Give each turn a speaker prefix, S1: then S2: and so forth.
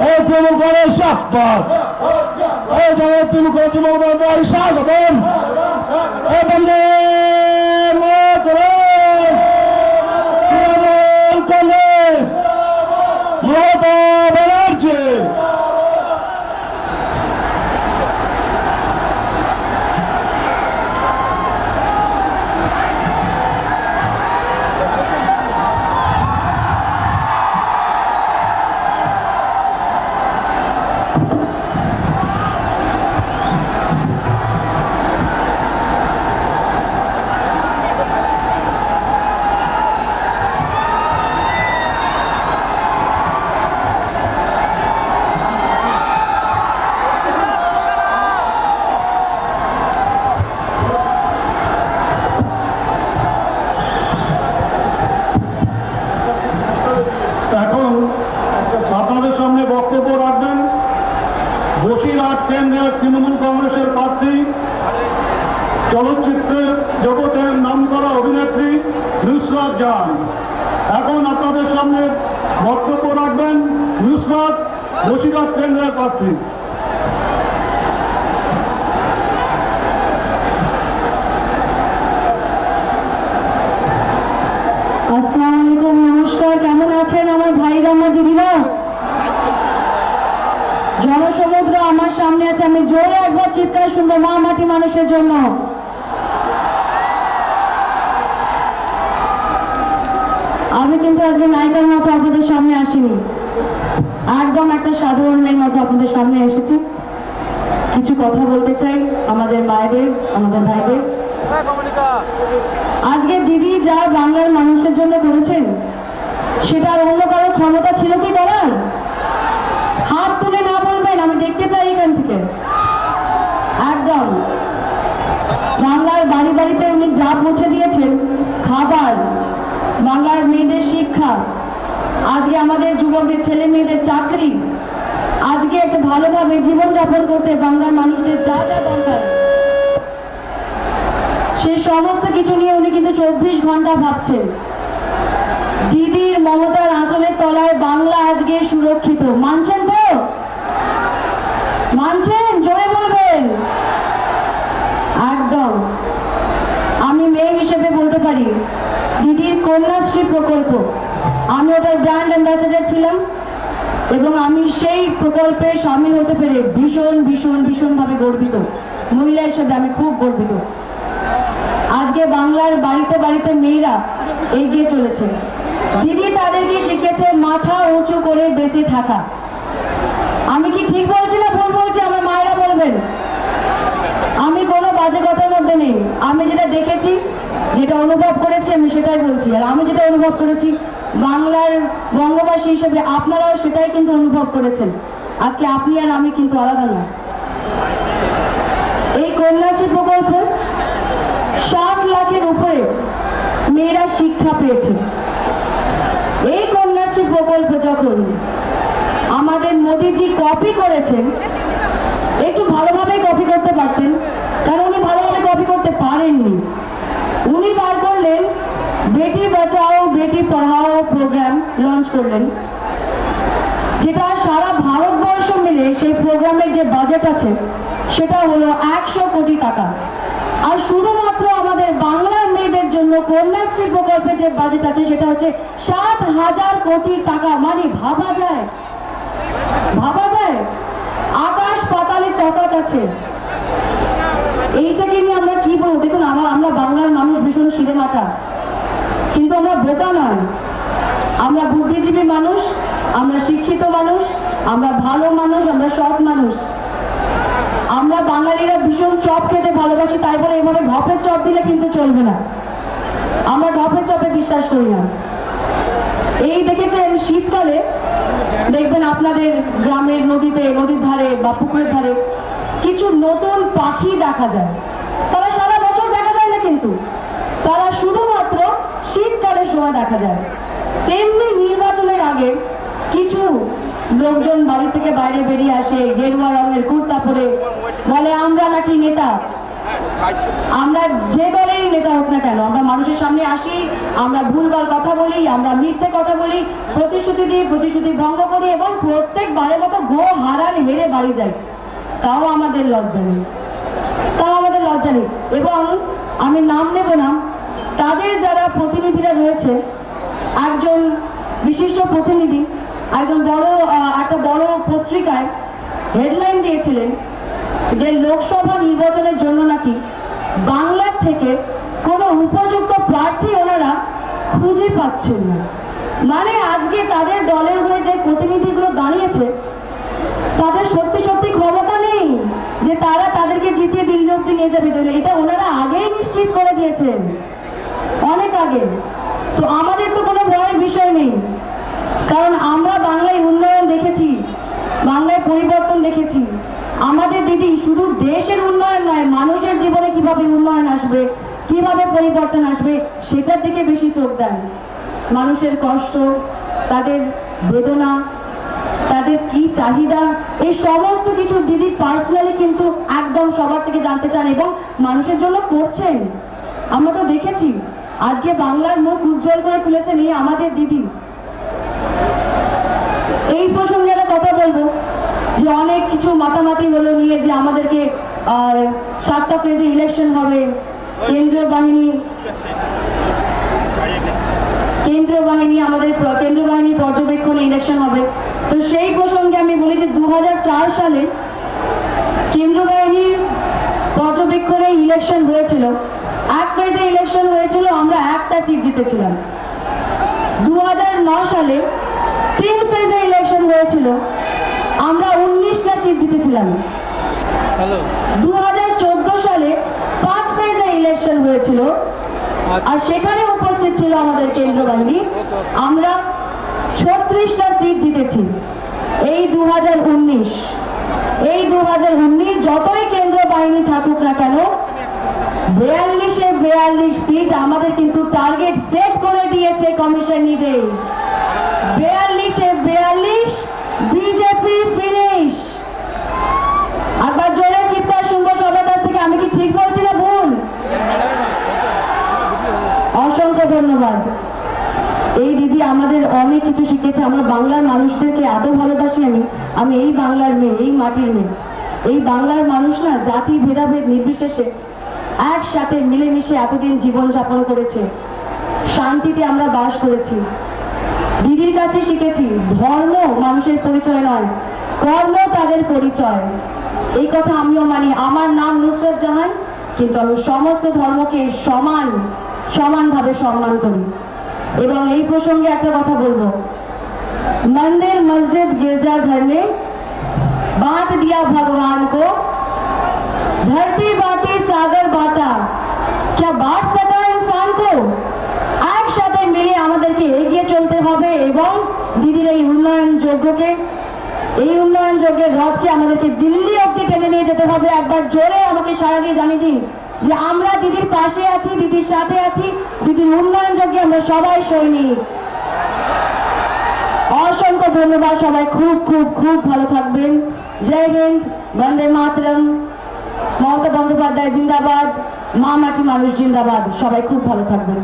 S1: ও জগৎ তৃণমূল কংগ্রেস মমতা স্বাগতম। ও
S2: কংগ্রেসের প্রার্থী চলচ্চিত্রের জগতের নাম করা অভিনেত্রী নুসরাত জান এখন আপনাদের সামনে বক্তব্য রাখবেন নুসরাত বসিরহাট কেন্দ্রের প্রার্থী।
S3: নমস্কার। কেমন আছেন আমার ভাইরা আমার দিদিরা? জনসমুদ্র আমার সামনে আছে, আমি জোরে চিৎকার শুনব মা মাটি মানুষের জন্য। আমি কিন্তু আজকে নায়িকার মতো আপনাদের সামনে আসিনি। একদম একটা সাধারণ মেয়ের মতো আপনাদের সামনে এসেছি। কিছু কথা বলতে চাই আমাদের মায়েদের, আমাদের ভাইদের। আজকে দিদি যা বাংলার মানুষের জন্য করেছেন সেটা অন্য কারোর ক্ষমতা ছিল কি করার হাত তুলে না বলবেন আমি দেখতে চাই এখান থেকে একদম বাংলার বাড়ি বাড়িতে উনি যা পৌঁছে দিয়েছেন খাবার, বাংলার মেয়েদের শিক্ষা, আজকে আমাদের যুবকদের, ছেলে মেয়েদের চাকরি, আজকে একটা ভালোভাবে জীবনযাপন করতে বাংলার মানুষদের যা যা দরকার। সেই সমস্ত কিছু নিয়ে উনি কিন্তু চব্বিশ ঘণ্টা ভাবছেন। দিদির মমতার আঁচলের তলায় বাংলা আজকে সুরক্ষিত। মানছেন জোরে বলবেন একদম আমি মেয়ে হিসেবে বলতে পারি দিদির কন্যাশ্রী প্রকল্প। আমি ওটার ব্র্যান্ড অ্যাম্বাসেডার ছিলাম এবং আমি সেই প্রকল্পে সামিল হতে পেরে ভীষণ ভীষণ, ভীষণভাবে গর্বিত। মহিলা হিসেবে আমি খুব গর্বিত। আজকে বাংলার বাড়িতে বাড়িতে মেয়েরা এগিয়ে চলেছে। দিদি তাদেরকে শিখেছে মাথা উঁচু করে বেঁচে থাকা। আমি কি ঠিক বলছি না ভুল বলছি? আমার মায়েরা বলবেন। আমি কোনো বাজে নেই আমি যেটা দেখেছি, যেটা অনুভব করেছি, আমি সেটাই বলছি। আর আমি যেটা অনুভব করেছি, বাংলার বঙ্গবাসী হিসেবে আপনারাও সেটাই কিন্তু অনুভব করেছেন। আজকে আপনি আর আমি কিন্তু আলাদা না। এই কন্যাশ্রী প্রকল্প ষাট লাখের উপরে মেয়েরা শিক্ষা পেয়েছে। এই কন্যাশ্রী প্রকল্প যখন আমাদের মোদিজি কপি করেছেন, একটু ভালোভাবে কপি করতে পারতেন কারণ উনি ভালোভাবে কপি করতে পারেননি উনি বার করলেন, বেটি বাঁচাও, বেটি পড়াও প্রোগ্রাম লঞ্চ করলেন। যেটা সারা ভারতবর্ষ মিলে সেই প্রোগ্রামের যে বাজেট আছে, সেটা হলো একশো কোটি টাকা। আর শুধুমাত্র আমাদের বাংলার মেয়েদের জন্য কন্যাশ্রী প্রকল্পে যে বাজেট আছে, সেটা হচ্ছে সাত হাজার কোটি টাকা। মানে ভাবা যায়? ভাবা যায়? আকাশ পাতালের তফাৎ আছে। এইটাকে নিয়ে আমরা কি বলব? দেখুন, আমরা আমরা বাংলার মানুষ ভীষণ সিনেমাটা। কিন্তু আমরা বোকা নয়। আমরা বুদ্ধিজীবী মানুষ, আমরা শিক্ষিত মানুষ, আমরা ভালো মানুষ, আমরা সৎ মানুষ। আমরা বাঙালিরা ভীষণ চপ খেতে ভালোবাসি, তাই বলে এভাবে ঢপের চপ দিলে কিন্তু চলবে না। আমরা ঢপের চপে বিশ্বাস করি না। এই দেখেছেন শীতকালে, দেখবেন আপনাদের গ্রামের নদীতে, নদীর ধারে বা পুকুরের ধারে কিছু নতুন পাখি দেখা যায় তারা সারা বছর দেখা যায় না কিন্তু তারা শুধুমাত্র শীতকালের সময় দেখা যায়। তেমনি নির্বাচনের আগে কিছু লোকজন বাড়ি থেকে বাইরে বেরিয়ে আসে, গেরুয়া রঙের কুর্তা পরে। বলে, আমরা নাকি নেতা। আমরা যে দলেরই নেতা হোক না কেন, আমরা মানুষের সামনে আসি, আমরা ভুলভাল কথা বলি, আমরা মিথ্যে কথা বলি, প্রতিশ্রুতি দিই, প্রতিশ্রুতি ভঙ্গ করি এবং প্রত্যেকবারের মতো গো হারান হেরে বাড়ি যাই। তাও আমাদের লজ্জা নেই। তাও আমাদের লজ্জা নেই। এবং আমি নাম নেব না তাদের যারা প্রতিনিধিরা রয়েছে, একজন বিশিষ্ট প্রতিনিধি, একজন বড় একটা বড় পত্রিকায় হেডলাইন দিয়েছিলেন যে লোকসভা নির্বাচনের জন্য নাকি বাংলার থেকে কোনো উপযুক্ত প্রার্থী ওনারা খুঁজে পাচ্ছেন না। মানে আজকে তাদের দলের হয়ে যে প্রতিনিধিগুলো দাঁড়িয়েছে, তাদের সত্যি সত্যি ক্ষমতা নেই যে তারা তাদেরকে জিতিয়ে দিল্লি অব্দি নিয়ে যাবে। এটা ওনারা আগেই নিশ্চিত করে দিয়েছেন। আগে তো আমাদের তো কোনো ভয়ের বিষয় নেই। কারণ আমরা বাংলায় উন্নয়ন দেখেছি, বাংলায় পরিবর্তন দেখেছি। আমাদের দিদি শুধু দেশের উন্নয়ন নয়, মানুষের জীবনে কীভাবে উন্নয়ন আসবে, কীভাবে পরিবর্তন আসবে, সেটার দিকে বেশি চোখ দেন। মানুষের কষ্ট, তাদের বেদনা, তাদের কি চাহিদা, এই সমস্ত কিছু দিদি পার্সোনালি কিন্তু একদম সবার থেকে জানতে চান এবং মানুষের জন্য করছেন। আমরা তো দেখেছি। আজকে বাংলার মুখ উজ্জ্বল করে তুলেছেন এই আমাদের দিদি। এই প্রসঙ্গে একটা কথা বলব যে অনেক কিছু মাতামাতি হলো নিয়ে যে আমাদেরকে আহ, সাতটা ফেজে ইলেকশন হবে কেন্দ্রীয় বাহিনী কেন্দ্রীয় বাহিনী আমাদের কেন্দ্রীয় বাহিনী পর্যবেক্ষণে ইলেকশন হবে। তো সেই প্রসঙ্গে আমি বলি যে দু হাজার চার সালে কেন্দ্র বাহিনীর পর্যবেক্ষণে ইলেকশন হয়েছিল। এক ফেজে ইলেকশন হয়েছিল আমরা একটা সিট জিতেছিলাম। দু সালে তিন ফেজে ইলেকশন হয়েছিল আমরা উনিশটা সিট জিতেছিলাম। দু হাজার চোদ্দ সালে পাঁচ ফেজে ইলেকশন হয়েছিল আর সেখানে উপস্থিত ছিল আমাদের কেন্দ্র বাহিনী। আমরা ছত্রিশটা সিট জিতেছি এই দু হাজার উনিশ। এই দু হাজার উনিশ যতই কেন্দ্র বাহিনী থাকুক না কেন বিয়াল্লিশে বিয়াল্লিশ সিট আমাদের কিন্তু টার্গেট সেট করে দিয়েছে কমিশন নিজেই। বিয়াল্লিশে বিয়াল্লিশ, বিজেপি ফিনিশ একবার জোরে চিৎকার শুনব সবার কাছ থেকে, আমি কি ঠিক বলছি না ভুল? অসংখ্য ধন্যবাদ। এই দিদি আমাদের অনেক কিছু শিখেছে, আমরা বাংলার মানুষদেরকে এত ভালোবাসি আমি আমি এই বাংলার মেয়ে, এই মাটির মেয়ে। এই বাংলার মানুষ না, জাতি, ভেদাভেদ নির্বিশেষে একসাথে মিলেমিশে এতদিন জীবনযাপন করেছে। শান্তিতে আমরা বাস করেছি। দিদির কাছে শিখেছি, ধর্ম মানুষের পরিচয় নয়, কর্ম তাদের পরিচয়। এই কথা আমিও মানি। আমার নাম নুসরত জাহান, কিন্তু আমি সমস্ত ধর্মকে সমান, সমানভাবে সম্মান করি। এবং এই প্রসঙ্গে একটা কথা বলব। মন্দির, মসজিদ গির্জা ঘর বাঁধ দিয়া ভগবান কো ধরতি सागर बांटा क्या बांट सका इंसान को একসাথে মিলে আমাদেরকে এগিয়ে চলতে হবে এবং দিদির এই উন্নয়ন যোগ্যকে এই উন্নয়ন যোগ্যের রথকে আমাদেরকে দিল্লি অব্দি টেনে নিয়ে যেতে হবে একবার জোরে আমাকে সারা দিয়ে জানিয়ে দিন যে আমরা দিদির পাশে আছি দিদির সাথে আছি দিদির উন্নয়ন যোগ্যে আমরা সবাই সৈনিক অসংখ্য ধন্যবাদ সবাই খুব খুব খুব ভালো থাকবেন জয় হিন্দ বন্দে মাতরম মমতা বন্দ্যোপাধ্যায় জিন্দাবাদ মা মাটি মানুষ জিন্দাবাদ। সবাই খুব ভালো থাকবেন।